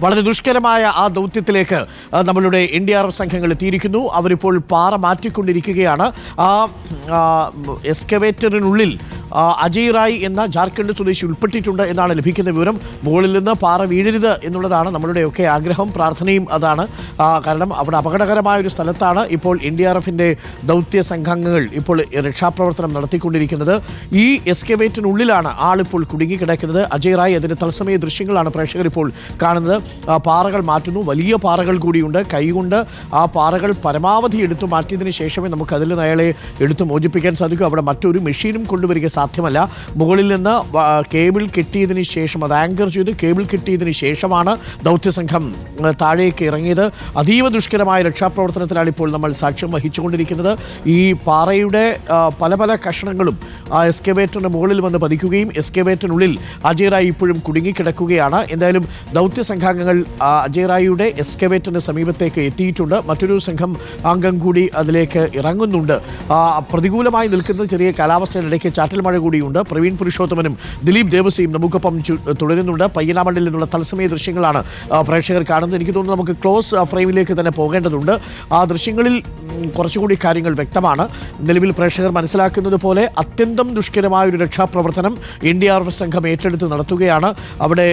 വളരെ ദുഷ്കരമായ ആ ദൗത്യത്തിലേക്ക് നമ്മളുടെ എൻ ഡി ആർ എഫ് സംഘങ്ങൾ എത്തിയിരിക്കുന്നു. അവരിപ്പോൾ പാറ മാറ്റിക്കൊണ്ടിരിക്കുകയാണ്. ആ ആ, അജയ് റായ് എന്ന ജാർഖണ്ഡ് സ്വദേശി ഉൾപ്പെട്ടിട്ടുണ്ട് എന്നാണ് ലഭിക്കുന്ന വിവരം. മുകളിൽ നിന്ന് പാറ വീഴരുത് എന്നുള്ളതാണ് നമ്മളുടെയൊക്കെ ആഗ്രഹം പ്രാർത്ഥനയും അതാണ്. കാരണം അവിടെ അപകടകരമായ ഒരു സ്ഥലത്താണ് ഇപ്പോൾ എൻ ഡി ആർ എഫിന്റെ ദൗത്യ സംഘാംഗങ്ങൾ ഇപ്പോൾ രക്ഷാപ്രവർത്തനം നടത്തിക്കൊണ്ടിരിക്കുന്നത്. ഈ എസ്കവേറ്റിനുള്ളിലാണ് ആളിപ്പോൾ കുടുങ്ങിക്കിടക്കുന്നത് അജയ് റായ് അതിന്റെ തത്സമയ ദൃശ്യങ്ങളാണ് പ്രേക്ഷകർ ഇപ്പോൾ കാണുന്നത്. പാറകൾ മാറ്റുന്നു. വലിയ പാറകൾ കൂടിയുണ്ട്. കൈകൊണ്ട് ആ പാറകൾ പരമാവധി എടുത്തു മാറ്റിയതിന് ശേഷമേ നമുക്ക് അതിൽ നിന്ന് അയാളെ എടുത്തു മോചിപ്പിക്കാൻ സാധിക്കൂ. അവിടെ മറ്റൊരു മെഷീനും കൊണ്ടുവരിക സാധ്യമല്ല. മുകളിൽ നിന്ന് കേബിൾ കെട്ടിയതിന് ശേഷം അത് ആങ്കർ ചെയ്ത് കേബിൾ കെട്ടിയതിന് ശേഷമാണ് ദൗത്യസംഘം താഴേക്ക് ഇറങ്ങിയത്. അതീവ ദുഷ്കരമായ രക്ഷാപ്രവർത്തനത്തിലാണ് ഇപ്പോൾ നമ്മൾ സാക്ഷ്യം വഹിച്ചുകൊണ്ടിരിക്കുന്നത്. ഈ പാറയുടെ പല പല കഷണങ്ങളും ആ എസ്കവേറ്ററിന് മുകളിൽ വന്ന് പതിക്കുകയും എസ്കവേറ്ററിനുള്ളിൽ അജയറായി റായ് ഇപ്പോഴും കുടുങ്ങിക്കിടക്കുകയാണ്. എന്തായാലും ദൗത്യ സംഘാംഗങ്ങൾ അജയറായിയുടെ അജയ് റായിയുടെ എസ്കവേറ്ററിന് സമീപത്തേക്ക് എത്തിയിട്ടുണ്ട്. മറ്റൊരു സംഘം അംഗം കൂടി അതിലേക്ക് ഇറങ്ങുന്നുണ്ട്. പ്രതികൂലമായി നിൽക്കുന്ന ചെറിയ കാലാവസ്ഥയിലിടയ്ക്ക് ചാറ്റൽ മഴ കൂടിയുണ്ട് പ്രവീൺ പുരുഷോത്തമനും ദിലീപ് ദേവസിയും നമുക്കൊപ്പം തുടരുന്നുണ്ട്. പയ്യനാമണ്ണിൽ നിന്നുള്ള തത്സമയ ദൃശ്യങ്ങളാണ് പ്രേക്ഷകർ കാണുന്നത്. എനിക്ക് തോന്നുന്നു നമുക്ക് ക്ലോസ് ഫ്രെയിമിലേക്ക് തന്നെ പോകേണ്ടതുണ്ട്. ആ ദൃശ്യങ്ങളിൽ കുറച്ചുകൂടി കാര്യങ്ങൾ വ്യക്തമാണ്. നിലവിൽ പ്രേക്ഷകർ മനസ്സിലാക്കുന്നത് പോലെ അത്യന്തം ദുഷ്കരമായ ഒരു രക്ഷാപ്രവർത്തനം എൻ ഡി ആർ എഫ് സംഘം ഏറ്റെടുത്ത് നടത്തുകയാണ്. അവിടെ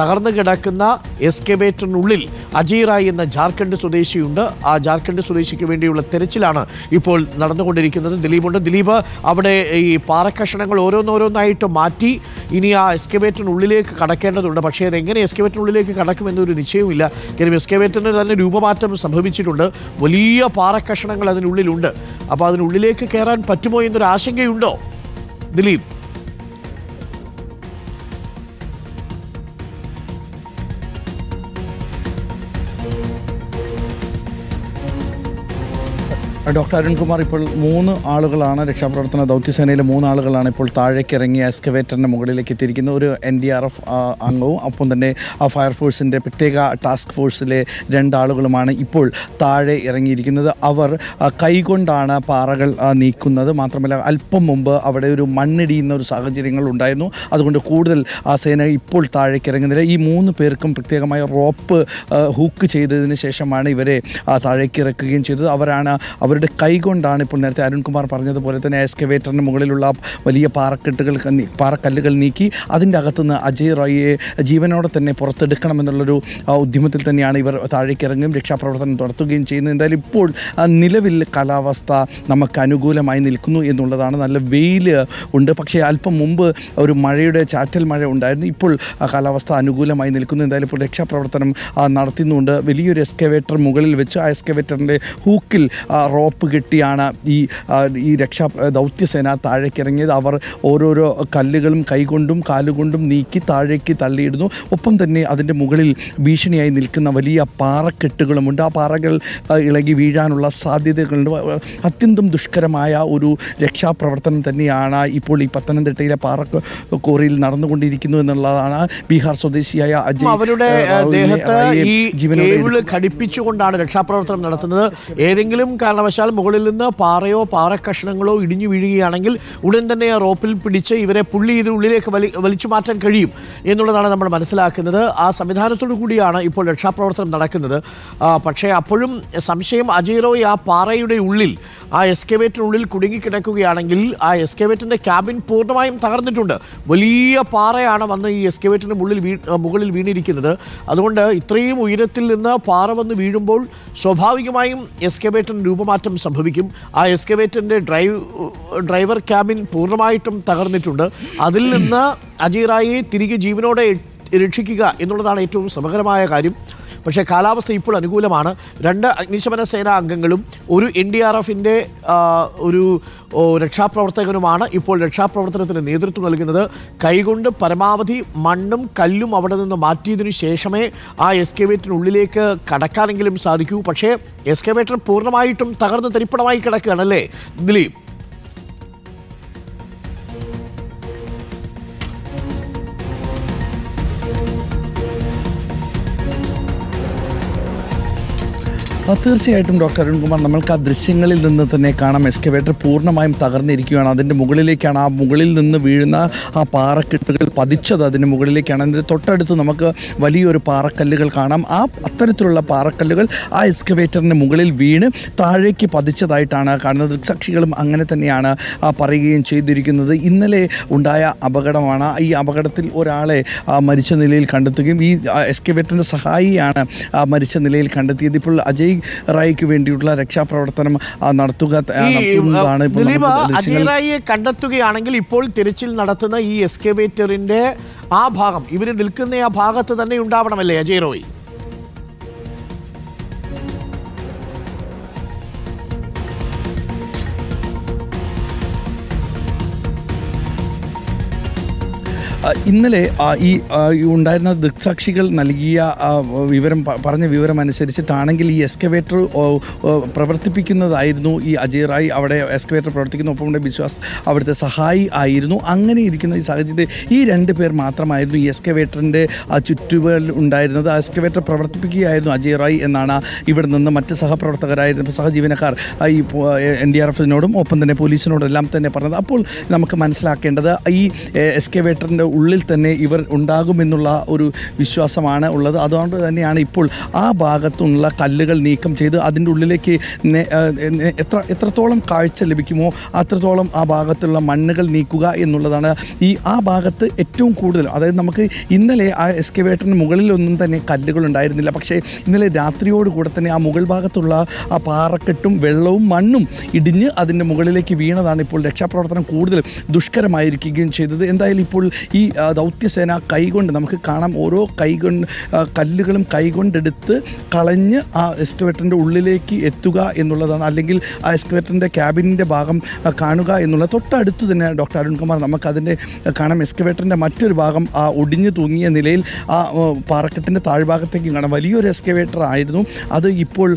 തകർന്നു കിടക്കുന്ന എസ്കേവേറ്ററിനുള്ളിൽ അജയ് റായ് എന്ന ജാർഖണ്ഡ് സ്വദേശിയുണ്ട്. ആ ജാർഖണ്ഡ് സ്വദേശിക്ക് വേണ്ടിയുള്ള തെരച്ചിലാണ് ഇപ്പോൾ നടന്നുകൊണ്ടിരിക്കുന്നത്. ദിലീപുണ്ട്. ദിലീപ് അവിടെ ഈ പാറക്കഷണങ്ങൾ ഓരോന്നോരോന്നായിട്ട് മാറ്റി ഇനി ആ എസ്കവേറ്ററിനുള്ളിലേക്ക് കടക്കേണ്ടതുണ്ട്. പക്ഷേ അത് എങ്ങനെ എസ്കേവേറ്ററിനുള്ളിലേക്ക് കടക്കുമെന്നൊരു നിശ്ചയമില്ല കാര്യം എസ്കവേറ്ററിന് തന്നെ രൂപമാറ്റം സംഭവിച്ചിട്ടുണ്ട്. വലിയ പാറക്കഷണങ്ങൾ അതിനുള്ളിലുണ്ട്. അപ്പോൾ അതിനുള്ളിലേക്ക് കയറാൻ പറ്റുമോ എന്നൊരു ആശങ്കയുണ്ടോ ദിലീപ്. ഡോക്ടർ അരുൺകുമാർ ഇപ്പോൾ മൂന്ന് ആളുകളാണ് രക്ഷാപ്രവർത്തന ദൗത്യസേനയിലെ മൂന്ന് ആളുകളാണ് ഇപ്പോൾ താഴേക്ക് ഇറങ്ങി എസ്കവേറ്ററിന്റെ മുകളിലേക്ക് എത്തിയിരിക്കുന്നത്. ഒരു എൻ ഡി ആർ എഫ് അംഗവും ഒപ്പം തന്നെ ഫയർഫോഴ്സിന്റെ പ്രത്യേക ടാസ്ക് ഫോഴ്സിലെ രണ്ടാളുകളുമാണ് ഇപ്പോൾ താഴെ ഇറങ്ങിയിരിക്കുന്നത്. അവർ കൈകൊണ്ടാണ് പാറകൾ നീക്കുന്നത്. മാത്രമല്ല അല്പം മുമ്പ് അവിടെ ഒരു മണ്ണിടിയുന്ന ഒരു സാഹചര്യങ്ങൾ ഉണ്ടായിരുന്നു. അതുകൊണ്ട് കൂടുതൽ ആ സേന ഇപ്പോൾ താഴേക്ക് ഇറങ്ങുന്നില്ല ഈ മൂന്ന് പേർക്കും പ്രത്യേകമായ റോപ്പ് ഹുക്ക് ചെയ്തതിന് ശേഷമാണ് ഇവരെ താഴേക്ക് ഇറക്കുകയും ചെയ്തത്. അവരാണ് അവരുടെ കൈകൊണ്ടാണ് ഇപ്പോൾ നേരത്തെ അരുൺകുമാർ പറഞ്ഞതുപോലെ തന്നെ എക്സ്കവേറ്ററിന് മുകളിലുള്ള വലിയ പാറക്കെട്ടുകൾ പാറക്കല്ലുകൾ നീക്കി അതിന്റെ അകത്തുനിന്ന് അജയ് റോയിയെ ജീവനോടെ തന്നെ പുറത്തെടുക്കണമെന്നുള്ളൊരു ഉദ്യമത്തിൽ തന്നെയാണ് ഇവർ താഴേക്ക് ഇറങ്ങുകയും രക്ഷാപ്രവർത്തനം നടത്തുകയും ചെയ്യുന്നത്. എന്തായാലും ഇപ്പോൾ നിലവിൽ കാലാവസ്ഥ നമുക്ക് അനുകൂലമായി നിൽക്കുന്നു എന്നുള്ളതാണ്. നല്ല വെയിൽ ഉണ്ട്. പക്ഷേ അല്പം മുമ്പ് ഒരു മഴയുടെ ചാറ്റൽ മഴ ഉണ്ടായിരുന്നു. ഇപ്പോൾ കാലാവസ്ഥ അനുകൂലമായി നിൽക്കുന്നു. എന്തായാലും ഇപ്പോൾ രക്ഷാപ്രവർത്തനം നടത്തുന്നുണ്ട്. വലിയൊരു എസ്കവേറ്റർ മുകളിൽ വെച്ച് ആ എസ്കവേറ്ററിന്റെ ഹൂക്കിൽ ആ, റോപ്പ് കെട്ടിയാണ് ഈ ഈ രക്ഷാ ദൗത്യസേന താഴേക്കിറങ്ങിയത്. അവർ ഓരോരോ കല്ലുകളും കൈകൊണ്ടും കാലുകൊണ്ടും നീക്കി താഴേക്ക് തള്ളിയിടുന്നു. ഒപ്പം തന്നെ അതിന്റെ മുകളിൽ ഭീഷണിയായി നിൽക്കുന്ന വലിയ പാറക്കെട്ടുകളുമുണ്ട്. ആ പാറകൾ ഇളകി വീഴാനുള്ള സാധ്യതകളുണ്ട്. അത്യന്തം ദുഷ്കരമായ ഒരു രക്ഷാപ്രവർത്തനം തന്നെയാണ് ഇപ്പോൾ ഈ പത്തനംതിട്ടയിലെ പാറക്കോറിയിൽ നടന്നുകൊണ്ടിരിക്കുന്നു എന്നുള്ളതാണ് ബീഹാർ സ്വദേശിയായ അജയ് അവരുടെ ഘടിപ്പിച്ചുകൊണ്ടാണ് രക്ഷാപ്രവർത്തനം നടത്തുന്നത്. ഏതെങ്കിലും കാരണവശാൽ മുകളിൽ നിന്ന് പാറയോ പാറക്കഷണങ്ങളോ ഇടിഞ്ഞു വീഴുകയാണെങ്കിൽ ഉടൻ തന്നെ ആ റോപ്പിൽ പിടിച്ച് ഇവരെ പുള്ളി ഇത് ഉള്ളിലേക്ക് വലി വലിച്ചു മാറ്റാൻ കഴിയും എന്നുള്ളതാണ് നമ്മൾ മനസ്സിലാക്കുന്നത്. ആ സംവിധാനത്തോടു കൂടിയാണ് ഇപ്പോൾ രക്ഷാപ്രവർത്തനം നടക്കുന്നത്. പക്ഷേ അപ്പോഴും സംശയം അജയ് ആ പാറയുടെ ഉള്ളിൽ ആ എസ്കവേറ്ററിനുള്ളിൽ കുടുങ്ങിക്കിടക്കുകയാണെങ്കിൽ ആ എസ്കവേറ്ററിന്റെ ക്യാബിൻ പൂർണമായും തകർന്നിട്ടുണ്ട്. വലിയ പാറയാണ് വന്ന് ഈ എസ്കവേറ്ററിന് മുകളിൽ വീ മുകളിൽ വീണിരിക്കുന്നത്. അതുകൊണ്ട് ഇത്രയും ഉയരത്തിൽ നിന്ന് പാറ വന്ന് വീഴുമ്പോൾ സ്വാഭാവികമായും എസ്കവേറ്ററിന് രൂപമാറ്റം സംഭവിക്കും. ആ എക്സ്കവേറ്ററിന്റെ ഡ്രൈവ് ഡ്രൈവർ ക്യാബിൻ പൂർണമായിട്ടും തകർന്നിട്ടുണ്ട്. അതിൽ നിന്ന് അജീറായി തിരികെ ജീവനോടെ രക്ഷിക്കുക എന്നുള്ളതാണ് ഏറ്റവും സമഗ്രമായ കാര്യം. പക്ഷേ കാലാവസ്ഥ ഇപ്പോൾ അനുകൂലമാണ്. രണ്ട് അഗ്നിശമന സേനാ അംഗങ്ങളും ഒരു എൻ ഡി ആർ എഫിന്റെ ഒരു രക്ഷാപ്രവർത്തകനുമാണ് ഇപ്പോൾ രക്ഷാപ്രവർത്തനത്തിന് നേതൃത്വം നൽകുന്നത്. കൈകൊണ്ട് പരമാവധി മണ്ണും കല്ലും അവിടെ നിന്ന് മാറ്റിയതിനു ശേഷമേ ആ എസ്കേവേറ്ററിനുള്ളിലേക്ക് കടക്കാനെങ്കിലും സാധിക്കൂ. പക്ഷേ എസ്കേവേറ്റർ പൂർണമായിട്ടും തകർന്ന് തരിപ്പണമായി കിടക്കുകയാണല്ലേ? ദിലീപ് തീർച്ചയായിട്ടും ഡോക്ടർ അരുൺകുമാർ നമ്മൾക്ക് ആ ദൃശ്യങ്ങളിൽ നിന്ന് തന്നെ കാണാം. എക്സ്കവേറ്റർ പൂർണമായും തകർന്നിരിക്കുകയാണ്. അതിന്റെ മുകളിലേക്കാണ് ആ മുകളിൽ നിന്ന് വീഴുന്ന ആ പാറക്കെട്ടുകൾ പതിച്ചത്. അതിന് മുകളിലേക്കാണ്. അതിന്റെ തൊട്ടടുത്ത് നമുക്ക് വലിയൊരു പാറക്കല്ലുകൾ കാണാം. ആ അത്തരത്തിലുള്ള പാറക്കല്ലുകൾ ആ എക്സ്കവേറ്ററിന് മുകളിൽ വീണ് താഴേക്ക് പതിച്ചതായിട്ടാണ് കാണുന്നത്. ദൃക്സാക്ഷികളും അങ്ങനെ തന്നെയാണ് പറയുകയും ചെയ്തിരിക്കുന്നത്. ഇന്നലെ ഉണ്ടായ അപകടമാണ്. ഈ അപകടത്തിൽ ഒരാളെ മരിച്ച നിലയിൽ കണ്ടെത്തുകയും ഈ എക്സ്കവേറ്ററിന്റെ സഹായിയാണ് മരിച്ച നിലയിൽ കണ്ടെത്തിയത്. ഇപ്പോൾ അജയ് റായിക്ക് വേണ്ടിയിട്ടുള്ള രക്ഷാപ്രവർത്തനം നടത്തുക നടത്തുന്നതാണ് ഇപ്പോൾ കണ്ടെത്തുകയാണെങ്കിൽ ഇപ്പോൾ തിരച്ചിൽ നടത്തുന്ന ഈ എസ്കവേറ്ററിന്റെ ആ ഭാഗം ഇവർ നിൽക്കുന്ന ആ ഭാഗത്ത് തന്നെ ഉണ്ടാവണമല്ലേ അജയ് റോയ്? ഇന്നലെ ഈ ഉണ്ടായിരുന്ന ദൃക്സാക്ഷികൾ നൽകിയ വിവരം പറഞ്ഞ വിവരം അനുസരിച്ചിട്ടാണെങ്കിൽ ഈ ഓ, പ്രവർത്തിപ്പിക്കുന്നതായിരുന്നു ഈ അജയ് റായ്. അവിടെ എസ്കവേറ്റർ പ്രവർത്തിക്കുന്ന ഒപ്പം ബിശ്വാസ് അവിടുത്തെ സഹായി ആയിരുന്നു. അങ്ങനെ ഇരിക്കുന്ന ഈ സാഹചര്യത്തിൽ ഈ രണ്ട് പേർ മാത്രമായിരുന്നു ഈ എസ്കവേറ്ററിന്റെ ആ ചുറ്റുകളിൽ ഉണ്ടായിരുന്നത്. ആ എസ്കവേറ്റർ പ്രവർത്തിപ്പിക്കുകയായിരുന്നു അജയ് റായ് എന്നാണ് ഇവിടെ നിന്ന് മറ്റ് സഹപ്രവർത്തകരായിരുന്ന സഹജീവനക്കാർ ഈ എൻ ഡി ആർ എഫിനോടും ഒപ്പം തന്നെ പോലീസിനോടും എല്ലാം തന്നെ പറഞ്ഞത്. അപ്പോൾ നമുക്ക് മനസ്സിലാക്കേണ്ടത് ഈ എസ്കവേറ്ററിന്റെ ഉള്ളിൽ തന്നെ ഇവർ ഉണ്ടാകുമെന്നുള്ള ഒരു വിശ്വാസമാണ് ഉള്ളത്. അതുകൊണ്ട് തന്നെയാണ് ഇപ്പോൾ ആ ഭാഗത്തുള്ള കല്ലുകൾ നീക്കം ചെയ്ത് അതിന്റെ ഉള്ളിലേക്ക് എത്ര എത്രത്തോളം കാഴ്ച ലഭിക്കുമോ അത്രത്തോളം ആ ഭാഗത്തുള്ള മണ്ണുകൾ നീക്കുക എന്നുള്ളതാണ് ഈ ആ ഭാഗത്ത് ഏറ്റവും കൂടുതൽ. അതായത് നമുക്ക് ഇന്നലെ ആ എസ്കവേറ്ററിന് മുകളിലൊന്നും തന്നെ കല്ലുകൾ ഉണ്ടായിരുന്നില്ല. പക്ഷേ ഇന്നലെ രാത്രിയോടുകൂടെ തന്നെ ആ മുകൾ ഭാഗത്തുള്ള ആ പാറക്കെട്ടും വെള്ളവും മണ്ണും ഇടിഞ്ഞ് അതിന്റെ മുകളിലേക്ക് വീണതാണ് ഇപ്പോൾ രക്ഷാപ്രവർത്തനം കൂടുതൽ ദുഷ്കരമായിരിക്കുകയും ചെയ്തത്. എന്തായാലും ഇപ്പോൾ ഈ ദൗത്യസേന കൈകൊണ്ട് നമുക്ക് കാണാം. ഓരോ കൈകൊണ്ട് കല്ലുകളും കൈകൊണ്ടെടുത്ത് കളഞ്ഞ് ആ എസ്കവേറ്ററിന്റെ ഉള്ളിലേക്ക് എത്തുക എന്നുള്ളതാണ്. അല്ലെങ്കിൽ ആ എസ്കവേറ്ററിന്റെ ക്യാബിനിന്റെ ഭാഗം കാണുക എന്നുള്ള തൊട്ടടുത്ത് തന്നെ ഡോക്ടർ അരുൺകുമാർ നമുക്കതിന്റെ കാണാം. എസ്കവേറ്ററിന്റെ മറ്റൊരു ഭാഗം ആ ഒടിഞ്ഞു തൂങ്ങിയ നിലയിൽ ആ പാറക്കെട്ടിന്റെ താഴ്ഭാഗത്തേക്ക് കാണാം. വലിയൊരു എസ്കവേറ്റർ ആയിരുന്നു. അത് ഇപ്പോൾ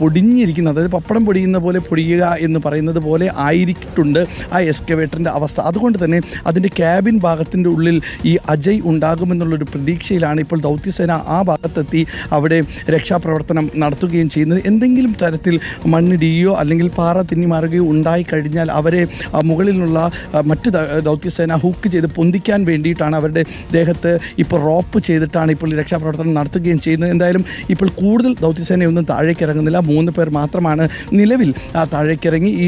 പൊടിഞ്ഞിരിക്കുന്നത് പൊടിഞ്ഞിരിക്കുന്ന. അതായത് പപ്പടം പൊടിയുന്ന പോലെ പൊടിയുക എന്ന് പറയുന്നത് പോലെ ആയിരിക്കുന്നുണ്ട് ആ എസ്കവേറ്ററിന്റെ അവസ്ഥ. അതുകൊണ്ട് തന്നെ അതിന്റെ ക്യാബിൻ ഭാഗത്തിന്റെ ഉള്ളിൽ ഈ അജയ് ഉണ്ടാകുമെന്നുള്ളൊരു പ്രതീക്ഷയിലാണ് ഇപ്പോൾ ദൗത്യസേന ആ ഭാഗത്തെത്തി അവിടെ രക്ഷാപ്രവർത്തനം നടത്തുകയും ചെയ്യുന്നത്. എന്തെങ്കിലും തരത്തിൽ മണ്ണിടിയോ അല്ലെങ്കിൽ പാറ തിന്നി മാറുകയോ ഉണ്ടായി കഴിഞ്ഞാൽ അവരെ മുകളിലുള്ള മറ്റ് ദൗത്യസേന ഹൂക്ക് ചെയ്ത് പൊന്തിക്കാൻ വേണ്ടിയിട്ടാണ് അവരുടെ ദേഹത്ത് ഇപ്പോൾ റോപ്പ് ചെയ്തിട്ടാണ് ഇപ്പോൾ രക്ഷാപ്രവർത്തനം നടത്തുകയും ചെയ്യുന്നത്. എന്തായാലും ഇപ്പോൾ കൂടുതൽ ദൗത്യസേനയൊന്നും താഴേക്ക് ഇറങ്ങുന്നില്ല. മൂന്ന് പേർ മാത്രമാണ് നിലവിൽ താഴേക്കിറങ്ങി ഈ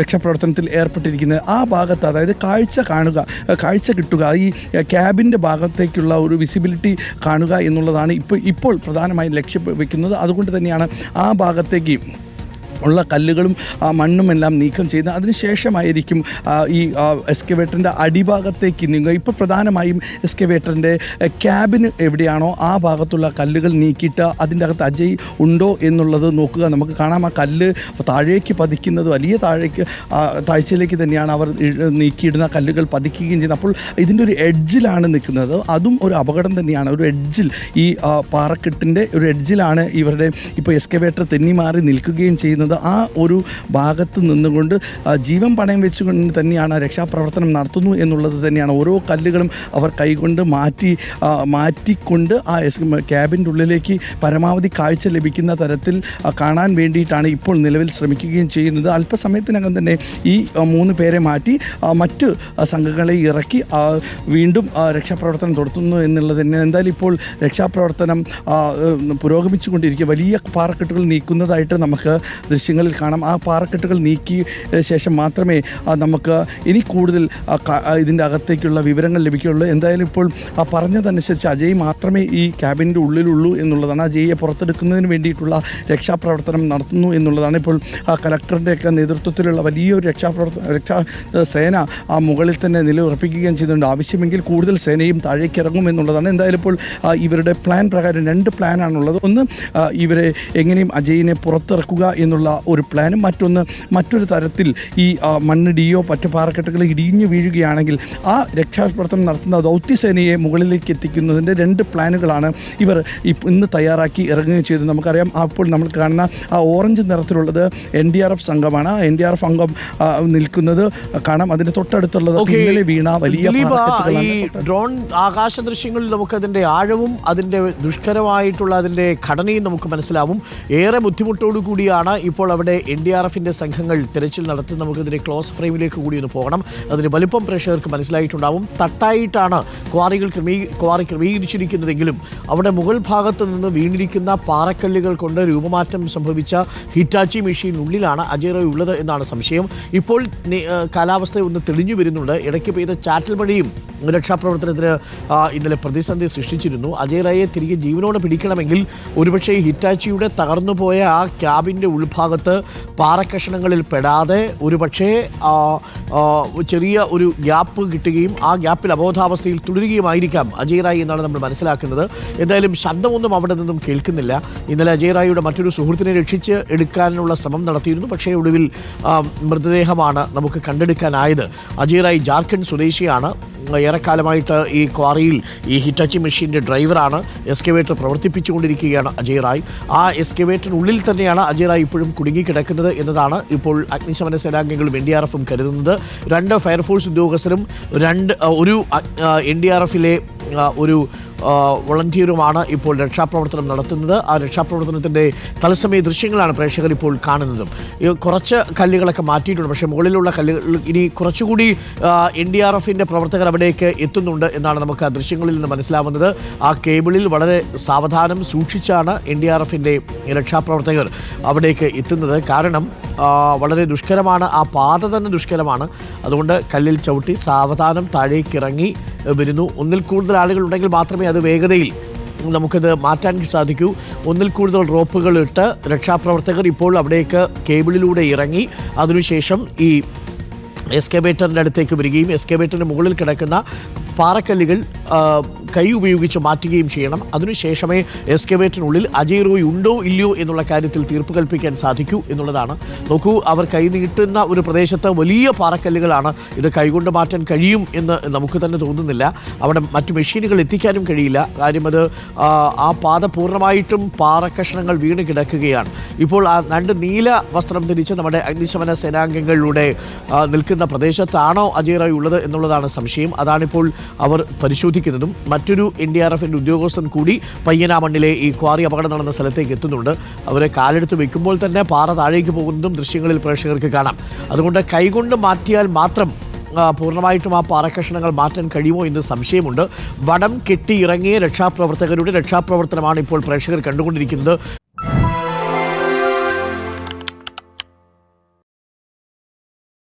രക്ഷാപ്രവർത്തനത്തിൽ ഏർപ്പെട്ടിരിക്കുന്നത്. ആ ഭാഗത്ത് അതായത് കാഴ്ച കാണുക കാഴ്ച കിട്ടുക ഈ ക്യാബിന്റെ ഭാഗത്തേക്കുള്ള ഒരു വിസിബിലിറ്റി കാണുക എന്നുള്ളതാണ് ഇപ്പോൾ ഇപ്പോൾ പ്രധാനമായും ലക്ഷ്യം വെക്കുന്നത്. അതുകൊണ്ട് തന്നെയാണ് ആ ഭാഗത്തേക്ക് ഉള്ള കല്ലുകളും ആ മണ്ണും എല്ലാം നീക്കം ചെയ്യുന്നത് അതിനുശേഷമായിരിക്കും ശേഷമായിരിക്കും ഈ എസ്കവേറ്ററിന്റെ അടിഭാഗത്തേക്ക് നീങ്ങുക. ഇപ്പോൾ പ്രധാനമായും എസ്കവേറ്ററിന്റെ ക്യാബിന് എവിടെയാണോ ആ ഭാഗത്തുള്ള കല്ലുകൾ നീക്കിയിട്ട് അതിന്റെ അകത്ത് അജയ് ഉണ്ടോ എന്നുള്ളത് നോക്കുക. നമുക്ക് കാണാം ആ കല്ല് താഴേക്ക് പതിക്കുന്നത് വലിയ താഴേക്ക് താഴ്ചയിലേക്ക് തന്നെയാണ് അവർ നീക്കിയിടുന്ന കല്ലുകൾ പതിക്കുകയും ചെയ്യുന്നത്. അപ്പോൾ ഇതിന്റെ ഒരു എഡ്ജിലാണ് നിൽക്കുന്നത്. അതും ഒരു അപകടം തന്നെയാണ്. ഒരു എഡ്ജിൽ ഈ പാറക്കെട്ടിന്റെ ഒരു എഡ്ജിലാണ് ഇവരുടെ ഇപ്പോൾ എസ്കവേറ്റർ തെന്നി മാറി നിൽക്കുകയും ചെയ്യുന്നത്. ആ ഒരു ഭാഗത്ത് നിന്നുകൊണ്ട് ജീവൻ പണയം വെച്ചുകൊണ്ട് തന്നെയാണ് രക്ഷാപ്രവർത്തനം നടത്തുന്നു എന്നുള്ളത് തന്നെയാണ്. ഓരോ കല്ലുകളും അവർ കൈകൊണ്ട് മാറ്റി മാറ്റിക്കൊണ്ട് ആ എസ് ക്യാബിന്റെ ഉള്ളിലേക്ക് പരമാവധി കാഴ്ച ലഭിക്കുന്ന തരത്തിൽ കാണാൻ വേണ്ടിയിട്ടാണ് ഇപ്പോൾ നിലവിൽ ശ്രമിക്കുകയും ചെയ്യുന്നത്. അല്പസമയത്തിനകം തന്നെ ഈ മൂന്ന് പേരെ മാറ്റി മറ്റ് സംഘങ്ങളെ ഇറക്കി വീണ്ടും രക്ഷാപ്രവർത്തനം തുടർത്തുന്നു എന്നുള്ളത് തന്നെ എന്തായാലും ഇപ്പോൾ രക്ഷാപ്രവർത്തനം പുരോഗമിച്ചുകൊണ്ടിരിക്കുക. വലിയ പാറക്കെട്ടുകൾ നീക്കുന്നതായിട്ട് നമുക്ക് ദൃശ്യങ്ങളിൽ കാണാം. ആ പാറക്കെട്ടുകൾ നീക്കി ശേഷം മാത്രമേ നമുക്ക് ഇനി കൂടുതൽ ഇതിന്റെ അകത്തേക്കുള്ള വിവരങ്ങൾ ലഭിക്കുകയുള്ളൂ. എന്തായാലും ഇപ്പോൾ ആ പറഞ്ഞതനുസരിച്ച് അജയ് മാത്രമേ ഈ ക്യാബിന്റെ ഉള്ളിലുള്ളൂ എന്നുള്ളതാണ്. അജയ്യെ പുറത്തെടുക്കുന്നതിന് വേണ്ടിയിട്ടുള്ള രക്ഷാപ്രവർത്തനം നടത്തുന്നു എന്നുള്ളതാണ് ഇപ്പോൾ ആ കലക്ടറിന്റെയൊക്കെ നേതൃത്വത്തിലുള്ള വലിയൊരു രക്ഷാപ്രവർത്തന രക്ഷാ സേന ആ മുകളിൽ തന്നെ നിലയുറപ്പിക്കുകയും ചെയ്യുന്നുണ്ട്. ആവശ്യമെങ്കിൽ കൂടുതൽ സേനയും താഴേക്ക് ഇറങ്ങും എന്നുള്ളതാണ്. എന്തായാലും ഇപ്പോൾ ഇവരുടെ പ്ലാൻ പ്രകാരം രണ്ട് പ്ലാനാണുള്ളത്. ഒന്ന് ഇവരെ എങ്ങനെയും അജയിനെ പുറത്തിറക്കുക എന്നുള്ള എന്നുള്ള ഒരു പ്ലാനും മറ്റൊന്ന് മറ്റൊരു തരത്തിൽ ഈ മണ്ണിടിയോ മറ്റു പാറക്കെട്ടുകൾ ഇടിഞ്ഞു വീഴുകയാണെങ്കിൽ ആ രക്ഷാപ്രവർത്തനം നടത്തുന്ന ദൗത്യസേനയെ മുകളിലേക്ക് എത്തിക്കുന്നതിന്റെ രണ്ട് പ്ലാനുകളാണ് ഇവർ ഇന്ന് തയ്യാറാക്കി ഇറങ്ങുകയും ചെയ്തത്. നമുക്കറിയാം അപ്പോൾ നമ്മൾ കാണുന്ന ആ ഓറഞ്ച് നിറത്തിലുള്ളത് എൻ ഡി ആർ എഫ് സംഘമാണ്. എൻ ഡി ആർ എഫ് അംഗം നിൽക്കുന്നത് കാണാം. അതിന് തൊട്ടടുത്തുള്ളത്. ഇന്നലെ വീണ വലിയ ഈ ഡ്രോൺ ആകാശ ദൃശ്യങ്ങളിൽ നമുക്ക് അതിന്റെ ആഴവും അതിന്റെ ദുഷ്കരമായിട്ടുള്ള അതിന്റെ ഘടനയും നമുക്ക് മനസ്സിലാവും. ഏറെ ബുദ്ധിമുട്ടോടു കൂടിയാണ് ഇപ്പോൾ അവിടെ എൻ ഡി ആർ എഫിന്റെ സംഘങ്ങൾ തിരച്ചിൽ നടത്തി നമുക്കിതിന്റെ ക്ലോസ് ഫ്രെയിമിലേക്ക് കൂടി ഒന്ന് പോകണം. അതിന് വലിപ്പം പ്രേക്ഷകർക്ക് മനസ്സിലായിട്ടുണ്ടാവും. തട്ടായിട്ടാണ് ക്വാറികൾ ക്രമീ ക്വാറി ക്രമീകരിച്ചിരിക്കുന്നതെങ്കിലും അവിടെ മുകൾ ഭാഗത്ത് നിന്ന് വീണിരിക്കുന്ന പാറക്കല്ലുകൾ കൊണ്ട് രൂപമാറ്റം സംഭവിച്ച ഹിറ്റാച്ചി മെഷീനുള്ളിലാണ് അജയ് ഉള്ളത് എന്നാണ് സംശയം. ഇപ്പോൾ കാലാവസ്ഥ ഒന്ന് തെളിഞ്ഞു വരുന്നുണ്ട്. ഇടയ്ക്ക് പെയ്ത ചാറ്റൽ മഴയും രക്ഷാപ്രവർത്തനത്തിന് ഇന്നലെ പ്രതിസന്ധി സൃഷ്ടിച്ചിരുന്നു. അജയ് റായെ തിരികെ ജീവനോടെ പിടിക്കണമെങ്കിൽ ഒരുപക്ഷെ ഹിറ്റാച്ചിയുടെ തകർന്നുപോയ ആ ക്യാബിന്റെ ഉൾഭാഗത്ത് പാറക്കഷണങ്ങളിൽ പെടാതെ ഒരുപക്ഷെ ചെറിയ ഒരു ഗ്യാപ്പ് കിട്ടുകയും ആ ഗ്യാപ്പിൽ അബോധാവസ്ഥയിൽ തുടരുകയുമായിരിക്കാം അജയ് റായ് എന്നാണ് നമ്മൾ മനസ്സിലാക്കുന്നത്. എന്തായാലും ശബ്ദമൊന്നും അവിടെ നിന്നും കേൾക്കുന്നില്ല. ഇന്നലെ അജയ് റായിയുടെ മറ്റൊരു സുഹൃത്തിനെ രക്ഷിച്ച് എടുക്കാനുള്ള ശ്രമം നടത്തിയിരുന്നു. പക്ഷേ ഒടുവിൽ മൃതദേഹമാണ് നമുക്ക് കണ്ടെടുക്കാനായത്. അജയ് റായ് ജാർഖണ്ഡ് സ്വദേശിയാണ്. ഏറെക്കാലമായിട്ട് ഈ ക്വാറിയിൽ ഈ ഹിറ്റാച്ചി മെഷീന്റെ ഡ്രൈവറാണ് എസ്കവേറ്റർ പ്രവർത്തിപ്പിച്ചുകൊണ്ടിരിക്കുകയാണ് അജയ് റായ്. ആ എസ്കവേറ്ററിനുള്ളിൽ തന്നെയാണ് അജയ് റായ് ഇപ്പോഴും കുടുങ്ങിക്കിടക്കുന്നത് എന്നതാണ് ഇപ്പോൾ അഗ്നിശമന സേനാംഗങ്ങളും എൻ ഡി ആർ എഫും കരുതുന്നത്. രണ്ട് ഫയർഫോഴ്സ് ഉദ്യോഗസ്ഥരും രണ്ട് ഒരു എൻ ഡി ആർ എഫിലെ ഒരു വോളണ്ടിയറുമാണ് ഇപ്പോൾ രക്ഷാപ്രവർത്തനം നടത്തുന്നത്. ആ രക്ഷാപ്രവർത്തനത്തിന്റെ തത്സമയ ദൃശ്യങ്ങളാണ് പ്രേക്ഷകർ ഇപ്പോൾ കാണുന്നതും. കുറച്ച് കല്ലുകളൊക്കെ മാറ്റിയിട്ടുണ്ട്. പക്ഷേ മുകളിലുള്ള കല്ലുകൾ ഇനി കുറച്ചുകൂടി എൻ ഡി ആർ എഫിന്റെ പ്രവർത്തകർ അവിടേക്ക് എത്തുന്നുണ്ട് എന്നാണ് നമുക്ക് ആ ദൃശ്യങ്ങളിൽ നിന്ന് മനസ്സിലാവുന്നത്. ആ കേബിളിൽ വളരെ സാവധാനം സൂക്ഷിച്ചാണ് എൻ ഡി ആർ എഫിന്റെ രക്ഷാപ്രവർത്തകർ അവിടേക്ക് എത്തുന്നത്. കാരണം വളരെ ദുഷ്കരമാണ്. ആ പാത തന്നെ ദുഷ്കരമാണ്. അതുകൊണ്ട് കല്ലിൽ ചവിട്ടി സാവധാനം താഴേക്ക് ഇറങ്ങി ഏഹ്, വരുന്നു. ഒന്നിൽ കൂടുതൽ ആളുകൾ ഉണ്ടെങ്കിൽ മാത്രമേ അത് വേഗതയിൽ നമുക്കത് മാറ്റാൻ സാധിക്കൂ. ഒന്നിൽ കൂടുതൽ റോപ്പുകൾ ഇട്ട് രക്ഷാപ്രവർത്തകർ ഇപ്പോൾ അവിടേക്ക് കേബിളിലൂടെ ഇറങ്ങി. അതിനുശേഷം ഈ എസ്കവേറ്ററിന്റെ അടുത്തേക്ക് വരികയും എസ്കവേറ്ററിന് മുകളിൽ കിടക്കുന്ന പാറക്കല്ലുകൾ കൈ ഉപയോഗിച്ച് മാറ്റുകയും ചെയ്യണം. അതിനുശേഷമേ എസ്കവേറ്ററിനുള്ളിൽ അജയ് റോയ് ഉണ്ടോ ഇല്ലയോ എന്നുള്ള കാര്യത്തിൽ തീർപ്പ് കൽപ്പിക്കാൻ സാധിക്കൂ എന്നുള്ളതാണ്. നോക്കൂ അവർ കൈ നീട്ടുന്ന ഒരു പ്രദേശത്ത് വലിയ പാറക്കല്ലുകളാണ്. ഇത് കൈകൊണ്ട് മാറ്റാൻ കഴിയും എന്ന് നമുക്ക് തന്നെ തോന്നുന്നില്ല. അവിടെ മറ്റു മെഷീനുകൾ എത്തിക്കാനും കഴിയില്ല. കാര്യം അത് ആ, പാത പൂർണമായിട്ടും പാറക്കഷണങ്ങൾ വീണ് കിടക്കുകയാണ്. ഇപ്പോൾ ആ രണ്ട് നീല വസ്ത്രം ധരിച്ച് നമ്മുടെ അഗ്നിശമന സേനാംഗങ്ങളിലൂടെ നിൽക്കുന്ന പ്രദേശത്താണോ അജയ് റോയ് ഉള്ളത് എന്നുള്ളതാണ് സംശയം. അതാണിപ്പോൾ അവർ പരിശോധിക്കുന്നതും. മറ്റൊരു എൻ ഡി ആർ എഫിന്റെ ഉദ്യോഗസ്ഥൻ കൂടി പയ്യനാമണ്ണിലെ ഈ ക്വാറി അപകടം നടന്ന സ്ഥലത്തേക്ക് എത്തുന്നുണ്ട്. അവരെ കാലെടുത്ത് വെക്കുമ്പോൾ തന്നെ പാറ താഴേക്ക് പോകുന്നതും ദൃശ്യങ്ങളിൽ പ്രേക്ഷകർക്ക് കാണാം. അതുകൊണ്ട് കൈകൊണ്ട് മാറ്റിയാൽ മാത്രം പൂർണമായിട്ടും ആ പാറക്കഷണങ്ങൾ മാറ്റാൻ കഴിയുമോ എന്ന് സംശയമുണ്ട്. വടം കെട്ടി ഇറങ്ങിയ രക്ഷാപ്രവർത്തകരുടെ രക്ഷാപ്രവർത്തനമാണ് ഇപ്പോൾ പ്രേക്ഷകർ കണ്ടുകൊണ്ടിരിക്കുന്നത്.